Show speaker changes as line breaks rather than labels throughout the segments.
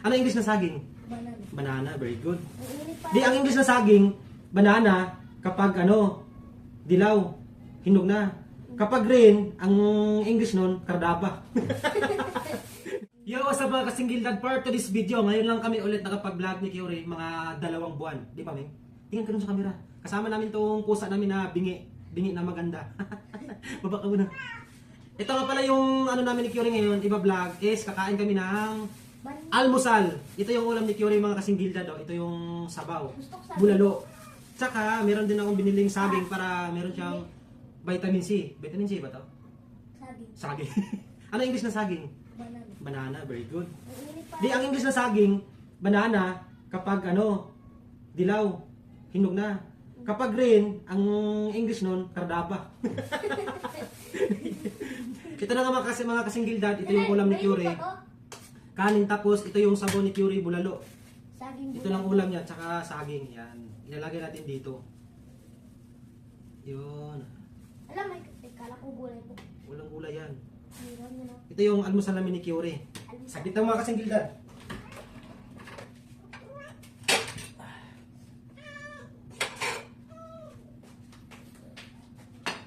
Ano English na saging?
Banana.
Banana, very good. Di, ang English na saging, banana, kapag ano, dilaw, hinog na. Kapag green, ang English nun, kardaba. Yo, what's up mga kasingildan? Part to this video, ngayon lang kami ulit nakapag-vlog ni Kiori, mga dalawang buwan. Di ba, Ming? Tingnan ka dun sa camera. Kasama namin tong pusa namin na bingi. Bingi na maganda. Baba ka muna. Ito nga pala yung ano namin ni Kiori ngayon, iba vlog, is kakain kami ng. Almusal. Ito yung ulam ni Kiori mga kasingildan do. Ito yung sabaw. Bulalo. Tsaka, meron din akong biniling saging para meron siyang vitamin C. Vitamin C ba to?
Sabi.
Saging. ano English na saging?
Banana.
Banana, very good. Di, ang English na saging, banana, kapag ano, dilaw, hinog na. Kapag green, ang English nun, kardaba. ito na nga mga, kasi, mga kasinggildan, ito yung ulam ni Curie. Kanin tapos, ito yung sabaw ni Curie, bulalo.
Saging
Ito lang ulam niya, tsaka saging. Yan. Ilalagay natin dito. Yun.
Alam, may kala ko gulay po.
Walang gulay yan.
Meron yun oh.
Ito yung almusal namin ni Curie. Saglit lang mga kasinggildan.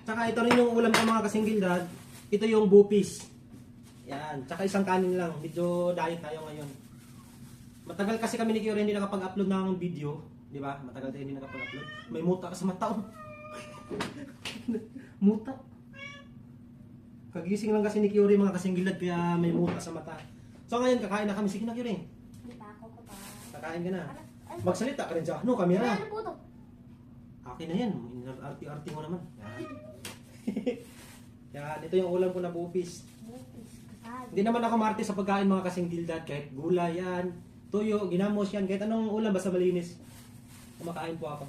Tsaka ito rin yung ulam ko mga kasinggildan. Ito yung bupis. Yan. Tsaka isang kanin lang. Medyo diet tayo ngayon. Matagal kasi kami ni Curie hindi nakapag-upload ng video. Di ba? Matagal tayo hindi nakapag-upload. May muta ka sa mata. oh. muta. Kagising lang kasi ni Curie mga kasinggilad kaya may muta sa mata. So ngayon kakain na kami. Sige na Curie.
Hindi pa ako pa.
Kakain ka na.
Ano? Ano?
Magsalita ka rin sa ano, kamera.
Ano po to?
Akin na yan. Arti-arti mo naman. Yan. yan. Ito yung ulam ko na bupis. Hindi naman ako marte sa pagkain mga kasinggilad. Kahit gulay yan, tuyo, ginamos yan. Kahit anong ulam basta malinis. Kumakain po ako.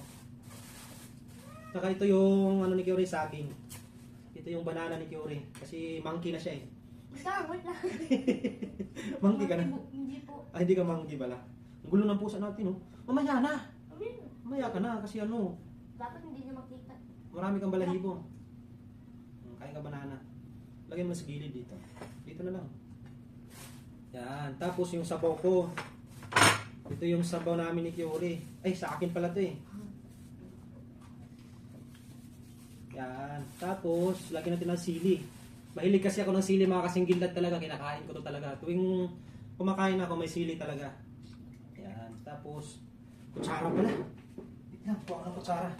Saka ito yung ano ni Curie saging. Ito yung banana ni Curie. Kasi monkey na siya eh.
Basta, wait lang.
monkey ka na.
Hindi po.
Ah, hindi ka monkey bala. Ang gulo ng pusa natin, oh. Mamaya na. Mamaya ka na kasi ano,
Dapat hindi niya makita.
marami kang balahibo. Hmm, Kain ka banana. Lagyan mo sa gilid dito. Dito na lang. Yan. Tapos yung sabaw ko. Ito yung sabaw namin ni Kiori. Ay, sa akin pala to eh. Yan. Tapos, lagyan natin ng sili. Mahilig kasi ako ng sili mga kasinggilad talaga. Kinakain ko to talaga. Tuwing kumakain ako, may sili talaga. Yan. Tapos, kutsara pala. Wait lang, kuha ko kutsara.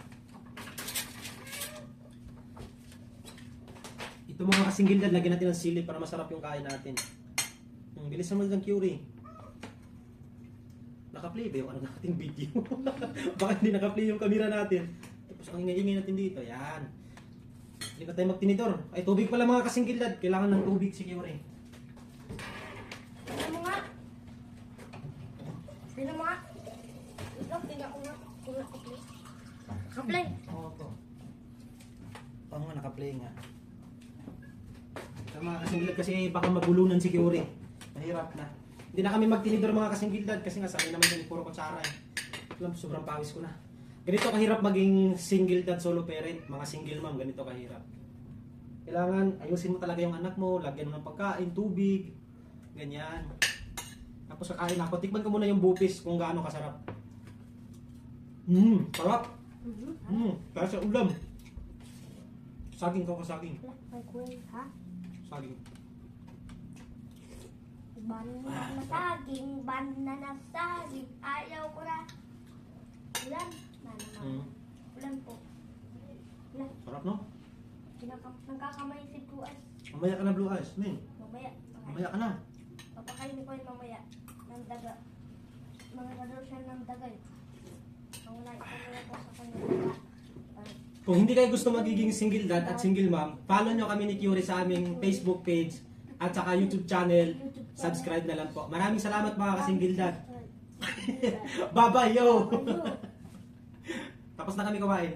Ito mga kasinggilad, lagyan natin ng sili para masarap yung kain natin. Hmm, bilis naman ng Curie. Naka-play ba yung ano nating video? Baka hindi naka-play yung camera natin. Tapos ang ingay-ingay natin dito, yan. Hindi na tayo magtinidor. Ay, tubig pala mga kasinggilad. Kailangan ng tubig si Curie.
Tignan mo nga. Tignan mo nga. Ikaw, tingnan ko nga. Kung nakaplay. Nakaplay.
Oo po. Oo nga, naka-play nga. Ito mga kasinggilad kasi baka magulunan si Curie. Mahirap na. Hindi na kami magtinidor mga kasinggilad kasi nga sabi naman yun, puro kutsara eh. Alam, sobrang pawis ko na. Ganito kahirap maging single dad solo parent, mga single mom, ganito kahirap. Kailangan ayusin mo talaga yung anak mo, lagyan mo ng pagkain, tubig, ganyan. Tapos kakain ako, tikman ko muna yung bupis kung gaano kasarap. Mmm, sarap! Hmm, kaya sa ulam. Saging ko ka saging.
Ha?
Saging.
Banana na saging, banana saging, ayaw ko na. Ulan.
Hmm.
Ulan po. Ulan,
Sarap no?
nagkakamay si Puas.
Mamaya ka na blue eyes, Min.
Mamaya,
Mamaya ka na.
papakainin ko yun mamaya ng daga. Mga daw siya ng daga eh. Ang ipamaya ko sa kanya daga.
Kung hindi kayo gusto magiging single dad at single mom, follow nyo kami ni Curie sa aming Facebook page at saka YouTube channel. Subscribe na lang po. Maraming salamat mga ka-single dad. Bye-bye, yo! Tapos na kami kumain.